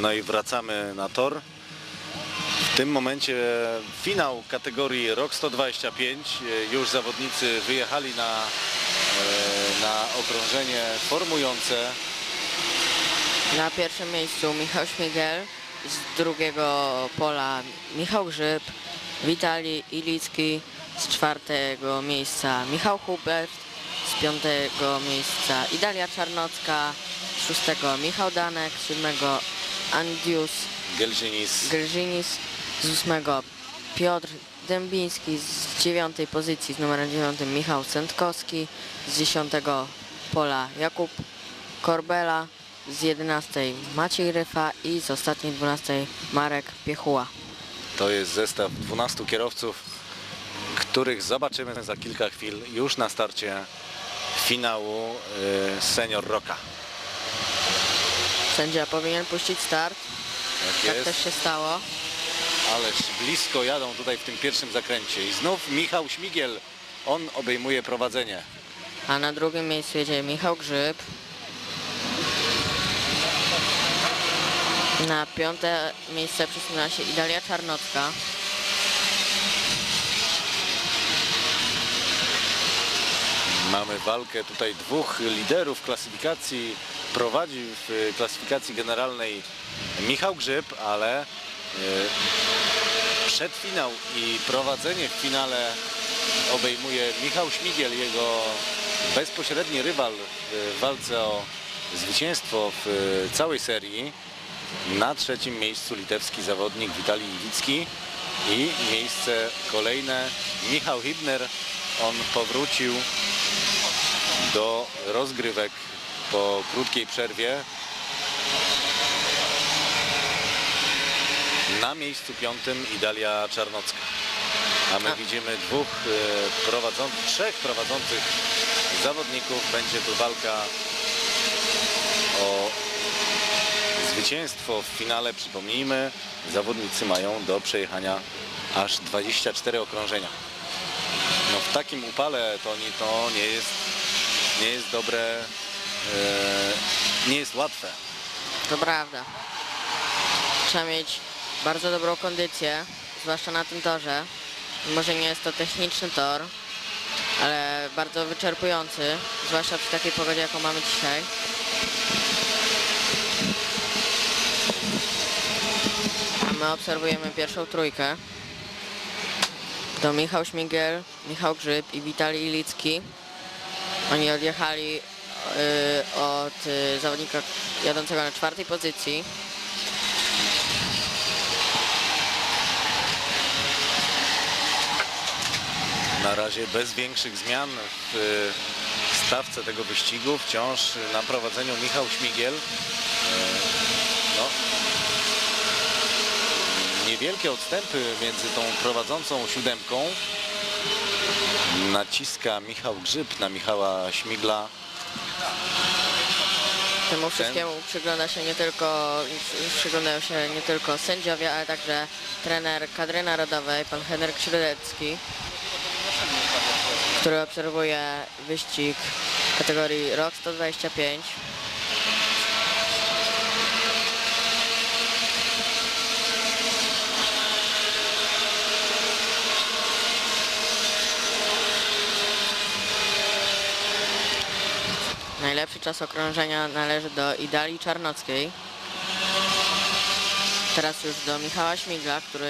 No i wracamy na tor. W tym momencie finał kategorii ROK 125. Już zawodnicy wyjechali na, e, na okrążenie formujące. Na pierwszym miejscu Michał Śmigel, z drugiego pola Michał Grzyb, Witali Ilicki, z czwartego miejsca Michał Hubert, z piątego miejsca Idalia Czarnocka, z szóstego Michał Danek, z siódmego Andius Gelżynis Grzynis, z ósmego Piotr Dębiński, z dziewiątej pozycji z numerem dziewiątym Michał Sędkowski, z dziesiątego pola Jakub Korbela, z jedenastej Maciej Ryfa i z ostatniej dwunastej Marek Piechuła. to jest zestaw 12 kierowców, których zobaczymy za kilka chwil już na starcie finału e, Senior Rocka. Sędzia powinien puścić start, Tak tak jest. też się stało. Ależ blisko jadą tutaj w tym pierwszym zakręcie. I znów Michał Śmigiel, on obejmuje prowadzenie. A na drugim miejscu jedzie Michał Grzyb. Na piąte miejsce przesunęła się Idalia Czarnocka. Mamy walkę tutaj dwóch liderów klasyfikacji. Prowadzi w klasyfikacji generalnej Michał Grzyb, ale e, przedfinał i prowadzenie w finale obejmuje Michał Śmigiel, jego bezpośredni rywal w walce o zwycięstwo w całej serii. Na trzecim miejscu litewski zawodnik Witalij Iwicki i miejsce kolejne Michał Hibner. On powrócił do rozgrywek po krótkiej przerwie. Na miejscu piątym Idalia Czarnocka. A my A. widzimy dwóch e, prowadzących, trzech prowadzących zawodników. Będzie tu walka o zwycięstwo w finale. Przypomnijmy, zawodnicy mają do przejechania aż 24 okrążenia. No w takim upale to nie, to nie jest nie jest dobre, e, nie jest łatwe. To prawda. Trzeba mieć bardzo dobrą kondycję, zwłaszcza na tym torze. Może nie jest to techniczny tor, ale bardzo wyczerpujący, zwłaszcza przy takiej pogodzie, jaką mamy dzisiaj. A my obserwujemy pierwszą trójkę. To Michał Śmigiel, Michał Grzyb i Witalij Ilicki. Oni odjechali y, od y, zawodnika jadącego na czwartej pozycji. Na razie bez większych zmian w e, stawce tego wyścigu. Wciąż na prowadzeniu Michał Śmigiel. E, No, niewielkie odstępy między tą prowadzącą siódemką. Naciska Michał Grzyb na Michała Śmigla. Temu wszystkiemu przygląda się nie tylko, przy- przyglądają się nie tylko sędziowie, ale także trener kadry narodowej, pan Henryk Śródecki, który obserwuje wyścig kategorii ROK 125. Najlepszy czas okrążenia należy do Idalii Czarnockiej. Teraz już do Michała Śmigla, który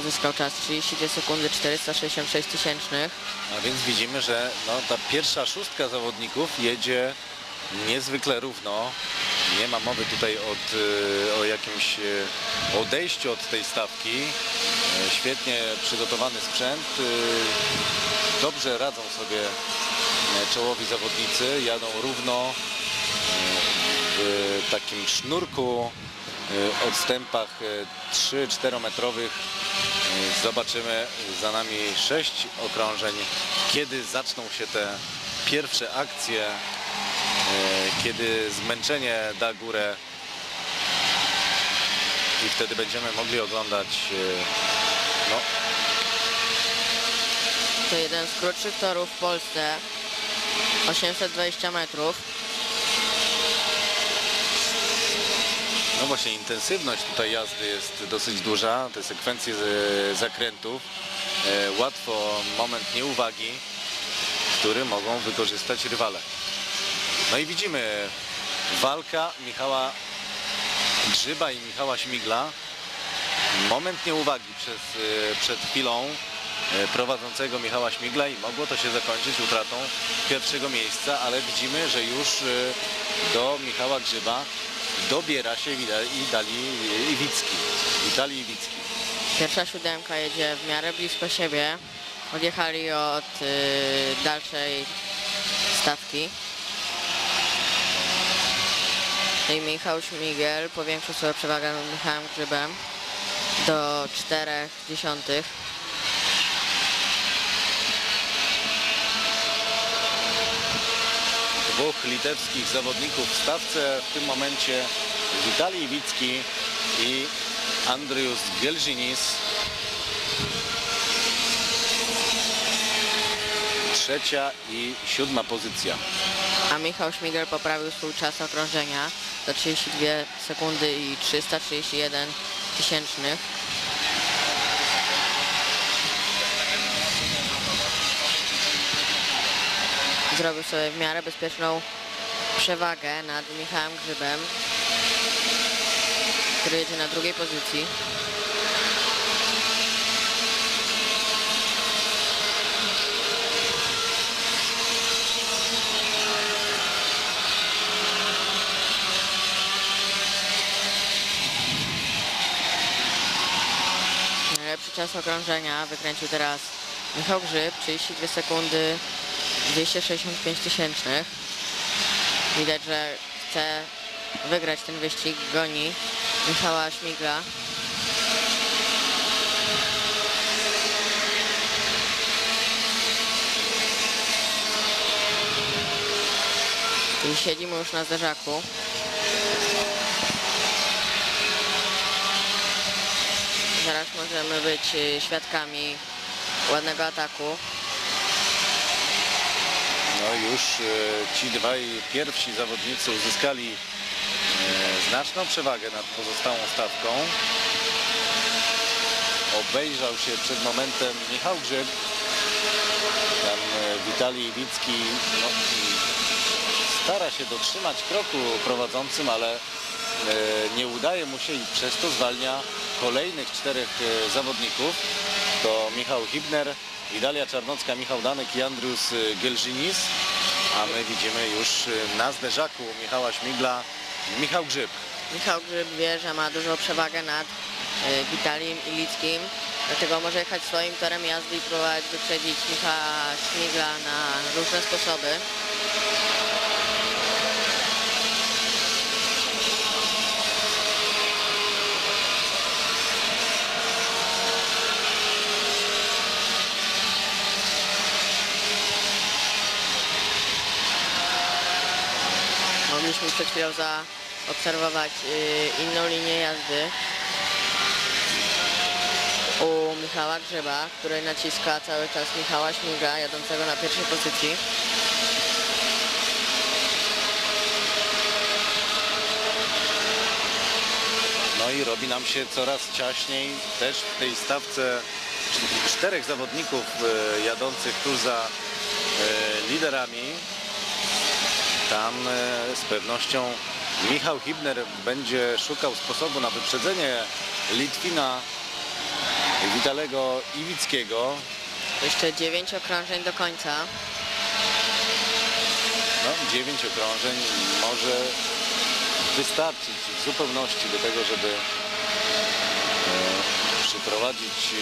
uzyskał czas 32 sekundy 466 tysięcznych. A więc widzimy, że no, ta pierwsza szóstka zawodników jedzie niezwykle równo. Nie ma mowy tutaj od, y, o jakimś y, odejściu od tej stawki. Y, Świetnie przygotowany sprzęt. Dobrze radzą sobie czołowi zawodnicy. Jadą równo y, w takim sznurku y, odstępach 3-4 metrowych Zobaczymy za nami sześć okrążeń. Kiedy zaczną się te pierwsze akcje, kiedy zmęczenie da górę i wtedy będziemy mogli oglądać no, To jeden z krótszych torów w Polsce. 820 metrów. No właśnie, intensywność tutaj jazdy jest dosyć duża, te sekwencje zakrętów. E, Łatwo moment nieuwagi, który mogą wykorzystać rywale. No i widzimy walka Michała Grzyba i Michała Śmigla. Moment nieuwagi przez, e, przed chwilą prowadzącego Michała Śmigla i mogło to się zakończyć utratą pierwszego miejsca, ale widzimy, że już e, do Michała Grzyba dobiera się Idali Iwicki. Witali Iwicki. Pierwsza siódemka jedzie w miarę blisko siebie. Odjechali od y, dalszej stawki. I Michał Śmigel powiększył swoją przewagę nad Michałem Grzybem do 4 dziesiątych. Dwóch litewskich zawodników w stawce w tym momencie Witali Iwicki i Andrius Gelžinis. Trzecia i siódma pozycja. A Michał Śmigel poprawił swój czas okrążenia do 32 sekundy i 331 tysięcznych. Zrobił sobie w miarę bezpieczną przewagę nad Michałem Grzybem, który jedzie na drugiej pozycji. Najlepszy czas okrążenia wykręcił teraz Michał Grzyb, 32 sekundy 265 tysięcznych. Widać, że chce wygrać ten wyścig, goni Michała Śmigla. I siedzi mu już na zderzaku. Zaraz możemy być y, świadkami ładnego ataku. No już e, ci dwaj pierwsi zawodnicy uzyskali e, znaczną przewagę nad pozostałą stawką. Obejrzał się przed momentem Michał Grzyb. Tam e, Witalij Iwicki no, stara się dotrzymać kroku prowadzącym, ale nie udaje mu się i przez to zwalnia kolejnych czterech zawodników. To Michał Hibner, Idalia Czarnocka, Michał Danek i Andrius e, Gelžinis. A my widzimy już e, na zderzaku Michała Śmigla Michał Grzyb. Michał Grzyb wie, że ma dużą przewagę nad y, Witaliem Ilickim, dlatego może jechać swoim torem jazdy i próbować wyprzedzić Michała Śmigla na różne sposoby. Przed chwilą zaobserwować y, inną linię jazdy u Michała Grzyba, który naciska cały czas Michała Śmigla, jadącego na pierwszej pozycji. No i robi nam się coraz ciaśniej też w tej stawce czterech zawodników e, jadących tuż za e, liderami. Tam e, z pewnością Michał Hibner będzie szukał sposobu na wyprzedzenie Litwina Witalego Iwickiego. Jeszcze 9 okrążeń do końca. No, dziewięć okrążeń może wystarczyć w zupełności do tego, żeby e, przyprowadzić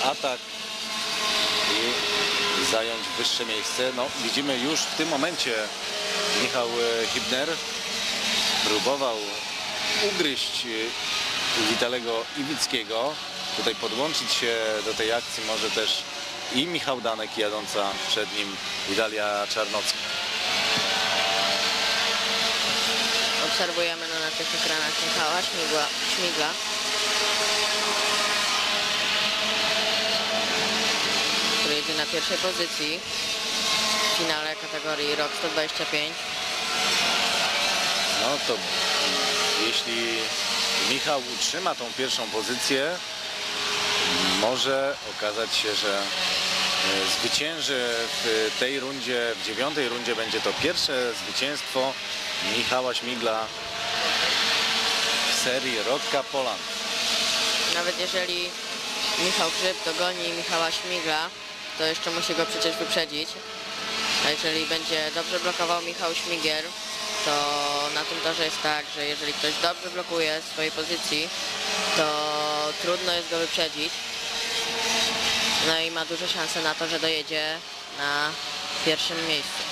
e, atak i zająć wyższe miejsce. No, widzimy już w tym momencie Michał e, Hibner próbował ugryźć e, Witalego Iwickiego. Tutaj podłączyć się do tej akcji może też i Michał Danek jadąca przed nim Witalia Czarnocka. Obserwujemy no, na tych ekranach Michała Śmigła, Śmigla. Który jedzie na pierwszej pozycji w finale kategorii ROK 125. No to jeśli Michał utrzyma tą pierwszą pozycję, może okazać się, że e, zwycięży w tej rundzie, w dziewiątej rundzie będzie to pierwsze zwycięstwo Michała Śmigla w serii Rodka Poland. Nawet jeżeli Michał Grzyb dogoni Michała Śmigla, to jeszcze musi go przecież wyprzedzić. A jeżeli będzie dobrze blokował Michał Śmigiel, to na tym torze jest tak, że jeżeli ktoś dobrze blokuje z swojej pozycji, to trudno jest go wyprzedzić. No i ma duże szanse na to, że dojedzie na pierwszym miejscu.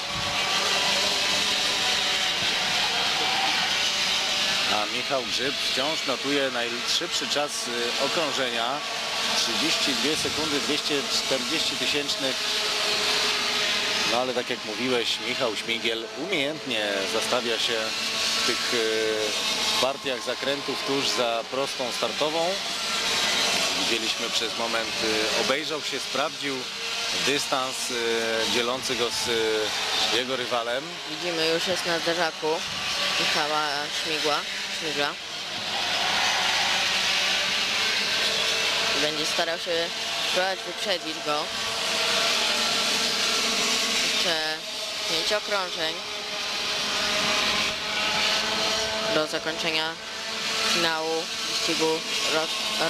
A Michał Grzyb wciąż notuje najszybszy czas y, okrążenia 32 sekundy 240 tysięcznych. No ale tak jak mówiłeś, Michał Śmigiel umiejętnie zastawia się w tych y, partiach zakrętów tuż za prostą startową. Widzieliśmy przez moment, y, obejrzał się, sprawdził dystans y, dzielący go z jego rywalem. Widzimy, już jest na zderzaku Michała Śmigła, Śmigla. Będzie starał się spróbować wyprzedzić go. Jeszcze pięć okrążeń do zakończenia finału wyścigu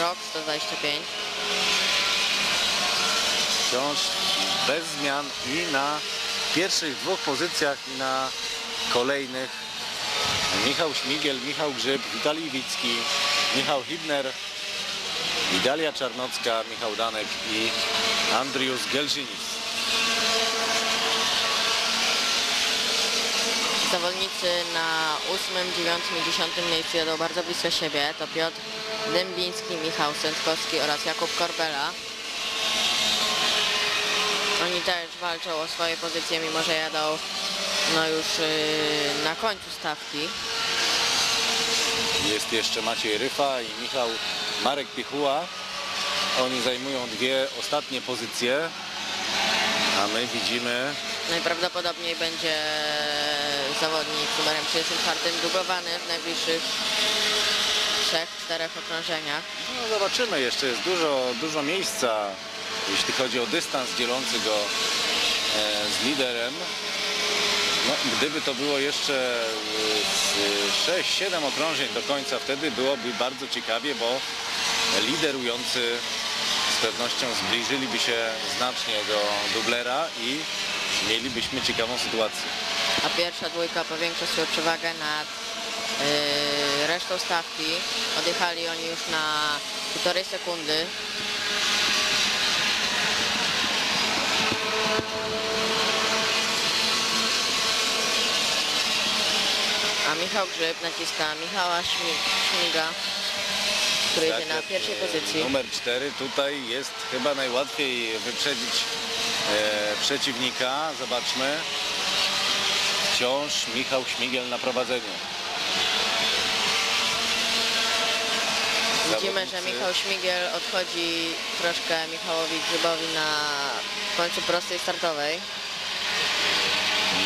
Rock 125. wciąż bez zmian i na pierwszych dwóch pozycjach i na kolejnych Michał Śmigiel, Michał Grzyb, Witalij Wicki, Michał Hibner, Idalia Czarnocka, Michał Danek i Andrius Gelżynis. Zawodnicy na 8, 9 i 10 miejscu jadą bardzo blisko siebie. To Piotr Dębiński, Michał Sędkowski oraz Jakub Korbela. Oni też walczą o swoje pozycje, mimo że jadą no już yy, na końcu stawki. Jest jeszcze Maciej Ryfa i Michał Marek Pichuła. Oni zajmują dwie ostatnie pozycje, a my widzimy Najprawdopodobniej będzie zawodnik numerem 34 dubowany w najbliższych 3-4 okrążeniach. No zobaczymy, jeszcze jest dużo, dużo miejsca, jeśli chodzi o dystans dzielący go e, z liderem. No, gdyby to było jeszcze e, z 6-7 okrążeń do końca, wtedy byłoby bardzo ciekawie, bo liderujący z pewnością zbliżyliby się znacznie do dublera i mielibyśmy ciekawą sytuację. a pierwsza dwójka powiększa swoją przewagę nad yy, resztą stawki. Odjechali oni już na półtorej sekundy. A Michał Grzyb naciska Michała Śmi- Śmiga, który jedzie na pierwszej pozycji. Numer 4 tutaj jest chyba najłatwiej wyprzedzić przeciwnika. Zobaczmy. Wciąż Michał Śmigiel na prowadzeniu. Widzimy, że Michał Śmigiel odchodzi troszkę Michałowi Grzybowi na końcu prostej startowej.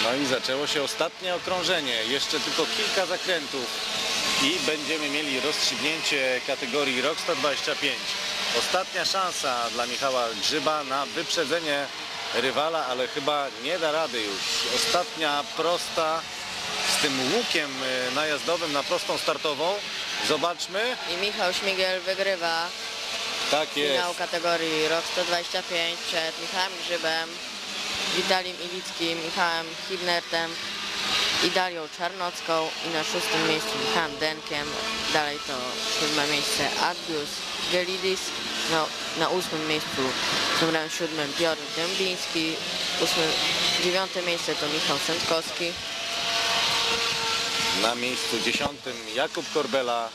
No i zaczęło się ostatnie okrążenie. Jeszcze tylko kilka zakrętów i będziemy mieli rozstrzygnięcie kategorii ROK 125. Ostatnia szansa dla Michała Grzyba na wyprzedzenie rywala, ale chyba nie da rady już. Ostatnia prosta z tym łukiem y, najazdowym na prostą startową. Zobaczmy. I Michał Śmigiel wygrywa Tak jest. finał kategorii ROK 125 przed Michałem Grzybem, Witalim Ilickim, Michałem Hibnertem i Dalią Czarnocką i na szóstym miejscu Michałem Denkiem. Dalej to siódme miejsce Adbius Gelidis, na, na ósmym miejscu numerem siódmym Piotr Dębiński, ósme, dziewiąte miejsce to Michał Sędkowski. Na miejscu 10 Jakub Korbela,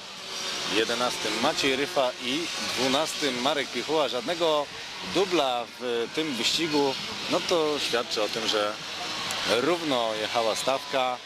11 Maciej Ryfa i 12 Marek Pichuła. Żadnego dubla w tym wyścigu, no to świadczy o tym, że równo jechała stawka.